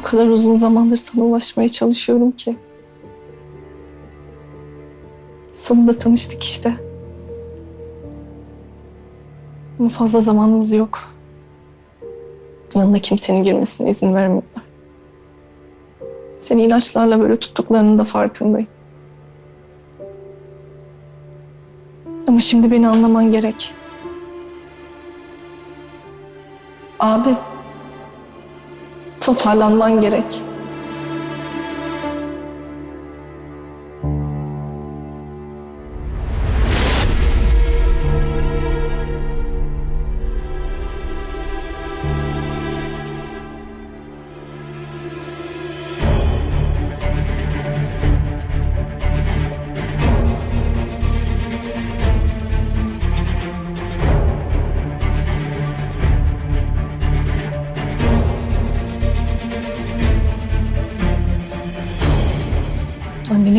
O kadar uzun zamandır sana ulaşmaya çalışıyorum ki. Sonunda tanıştık işte. Ama fazla zamanımız yok. Yanına kimsenin girmesine izin vermiyorlar. Seni ilaçlarla böyle tuttuklarının da farkındayım. Ama şimdi beni anlaman gerek. Abi. Toparlanman gerek.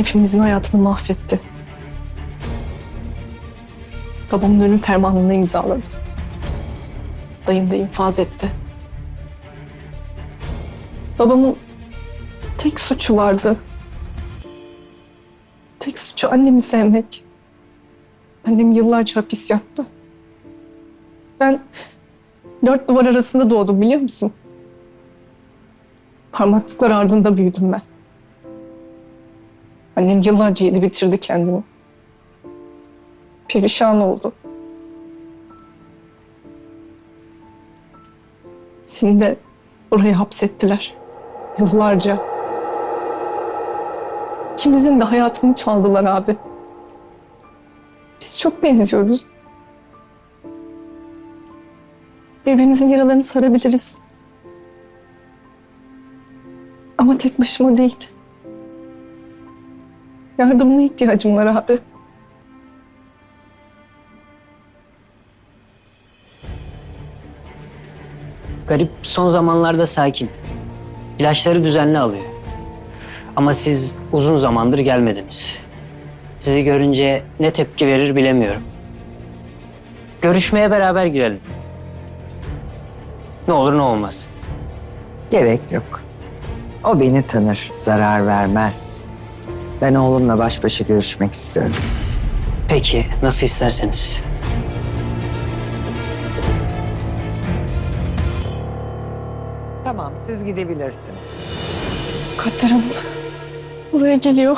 Hepimizin hayatını mahvetti. Babamın ölüm fermanını imzaladı. Dayın da infaz etti. Babamın tek suçu vardı. Tek suçu annemi sevmek. Annem yıllarca hapis yattı. Ben dört duvar arasında doğdum biliyor musun? Parmaklıklar ardında büyüdüm ben. Annem yıllarca yedi bitirdi kendini. Perişan oldu. Seni de buraya hapsettiler. Yıllarca. İkimizin de hayatını çaldılar abi. Biz çok benziyoruz. Birbirimizin yaralarını sarabiliriz. Ama tek başıma değil. Yardımına ihtiyacım var abi. Garip son zamanlarda sakin. İlaçları düzenli alıyor. Ama siz uzun zamandır gelmediniz. Sizi görünce ne tepki verir bilemiyorum. Görüşmeye beraber girelim. Ne olur ne olmaz. Gerek yok. O beni tanır, zarar vermez. Ben oğlumla baş başa görüşmek istiyorum. Peki, nasıl isterseniz. Tamam, siz gidebilirsiniz. Kader Hanım buraya geliyor.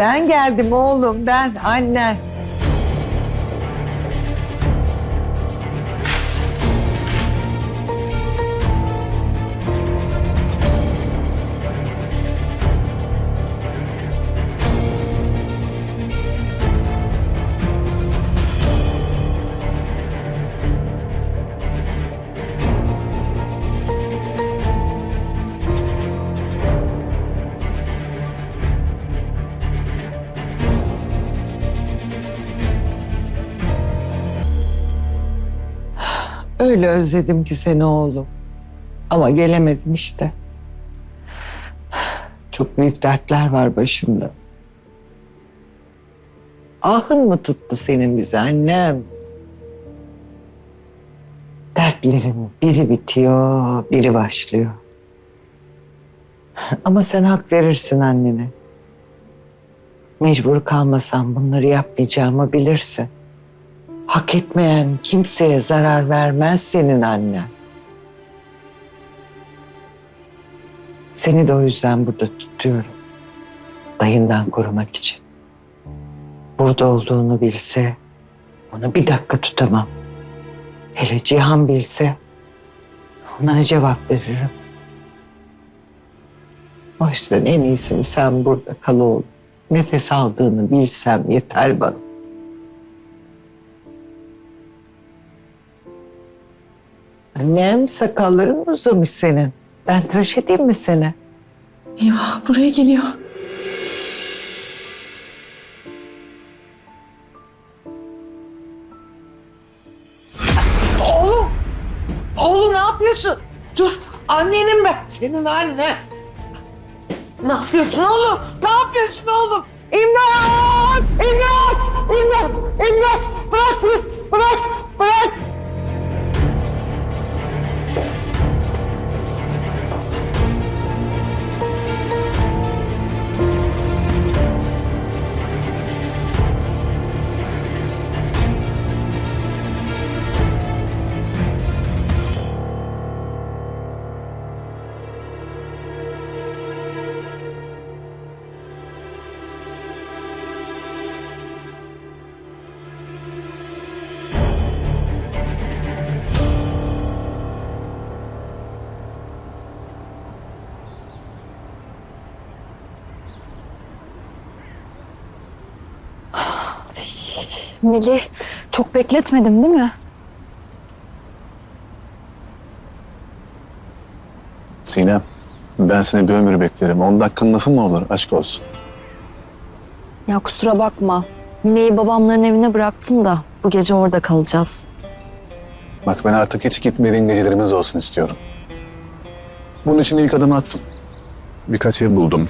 Ben geldim oğlum, ben annen. Öyle özledim ki seni oğlum. Ama gelemedim işte. Çok büyük dertler var başımda. Ahın mı tuttu senin bize annem? Dertlerin biri bitiyor, biri başlıyor. Ama sen hak verirsin annene. Mecbur kalmasam bunları yapmayacağımı bilirsin. Hak etmeyen kimseye zarar vermez senin annen. Seni de o yüzden burada tutuyorum. Dayından korumak için. Burada olduğunu bilse onu bir dakika tutamam. Hele Cihan bilse ona ne cevap veririm? O yüzden en iyisini sen burada kal oğlum. Nefes aldığını bilsem yeter bana. Annem sakalların mı uzamış senin? Ben tıraş edeyim mi seni? Eyvah buraya geliyor. Oğlum! Oğlum! yapıyorsun? Dur annenim ben senin anne. Ne yapıyorsun oğlum? Ne yapıyorsun oğlum? İmdat! İmdat! İmdat! İmdat! Bırak bırak! Bırak! Bırak! Melih çok bekletmedim değil mi? Sinem, ben seni bir ömür beklerim. 10 dakikanın lafı mı olur? Aşk olsun. Ya kusura bakma. Mine'yi babamların evine bıraktım da bu gece orada kalacağız. Bak ben artık hiç gitmediğin gecelerimiz olsun istiyorum. Bunun için ilk adımı attım. Birkaç ev buldum.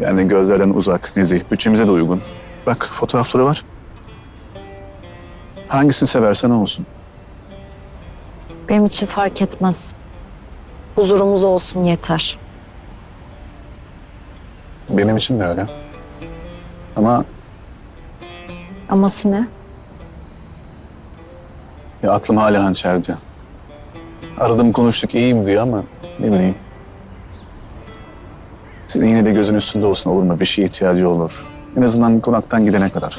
Yani gözlerden uzak, nezih, bütçemize de uygun. Bak fotoğrafları var. Hangisini seversen olsun. Benim için fark etmez. Huzurumuz olsun yeter. Benim için de öyle. Ama Aması ne? ya aklım hala hançerdi. Aradım konuştuk iyiyim diyor ama ne bileyim. Senin yine de gözün üstünde olsun olur mu? Bir şeye ihtiyacı olur. En azından konaktan gidene kadar.